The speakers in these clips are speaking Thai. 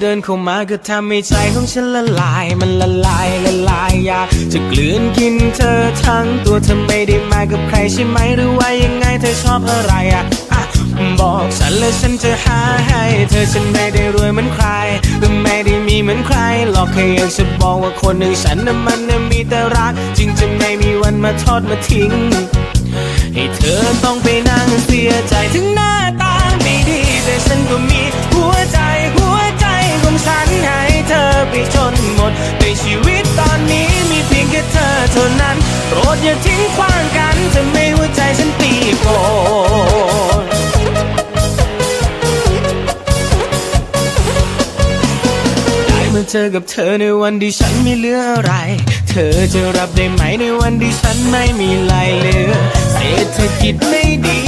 เดินเข้ามาก็ทำให้ใจของฉันละลาย มันละลายละลายอยากจะกลืนกินเธอทั้งตัวเธอไม่ได้มากับใครใช่ไหมหรือว่ายังไงเธอชอบอะไรอะบอกฉันและฉันจะหาให้เธอฉันไม่ได้รวยเหมือนใครก็ไม่ได้มีเหมือนใครหรอกแค่อยากจะบอกว่าคนหนึ่งฉันน่ะมันน่ะมีแต่รัก จึงจะไม่มีวันมาทอดมาทิ้ง ให้เธอต้องไปนั่งเสียใจถึงหน้าตาไม่ดีแต่ฉันก็มีหัวใจ ไปจนหมด ในชีวิตตอนนี้มีเพียงแค่เธอเท่านั้น โปรดอย่าทิ้งขว้างกันจะไม่หัวใจฉันตีโกนได้มาเจอกับเธอในวันที่ฉันไม่เหลืออะไร เธอจะรับได้ไหมในวันที่ฉันไม่มีไรเหลือ เศรษฐกิจไม่ดี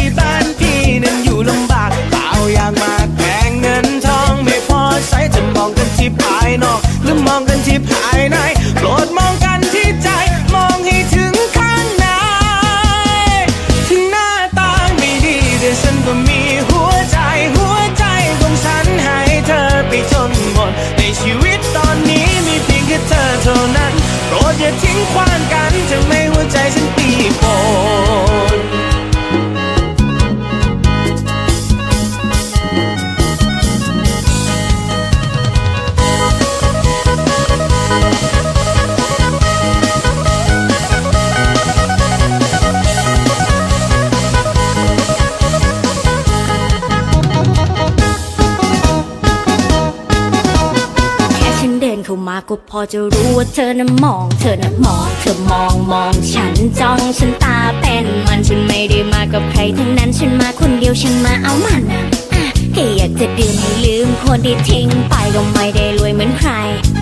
โปรดอย่า ก็พอจะรู้ว่าเธอน่ะมอง เธอน่ะมอง เธอมองมองฉันจ้องฉันตาเป็นมันฉันไม่ได้มากับใครทั้งนั้นฉันมาคนเดียวฉันมาเอามันอะแค่อยากจะดื่มให้ลืมคนที่ทิ้งไปก็ไม่ได้รวยเหมือนใคร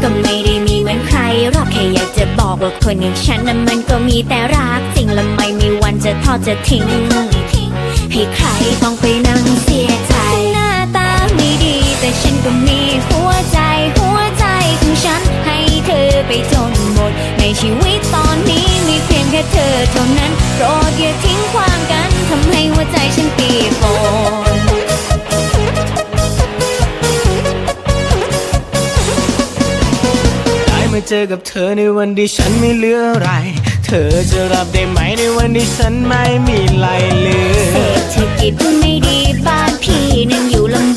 ก็ไม่ได้มีเหมือนใครหรอกแค่อยากจะบอกว่าคนอย่างฉันน่ะมันก็มีแต่รักจริงและไม่มีวันจะทอดจะทิ้งให้ใครต้องไปนั่งเสียใจหน้าตาไม่ดีแต่ฉันก็มี ในชีวิตตอนนี้มีเพียงแค่เธอเท่านั้นโปรดอย่าทิ้งขว้างกันทำให้หัวใจฉันเปียกฝนได้มาเจอกับเธอในวันที่ฉันไม่เหลืออะไร เธอจะรับได้ไหมในวันที่ฉันไม่มีไรเหลือเศรษฐกิจไม่ดีบ้านพี่นั้นอยู่ลำ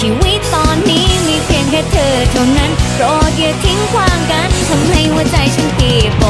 ชีวิตตอนนี้มีเพียงแค่เธอเท่านั้นโปรดอย่าทิ้งความกันทำให้หัวใจฉันเปีโป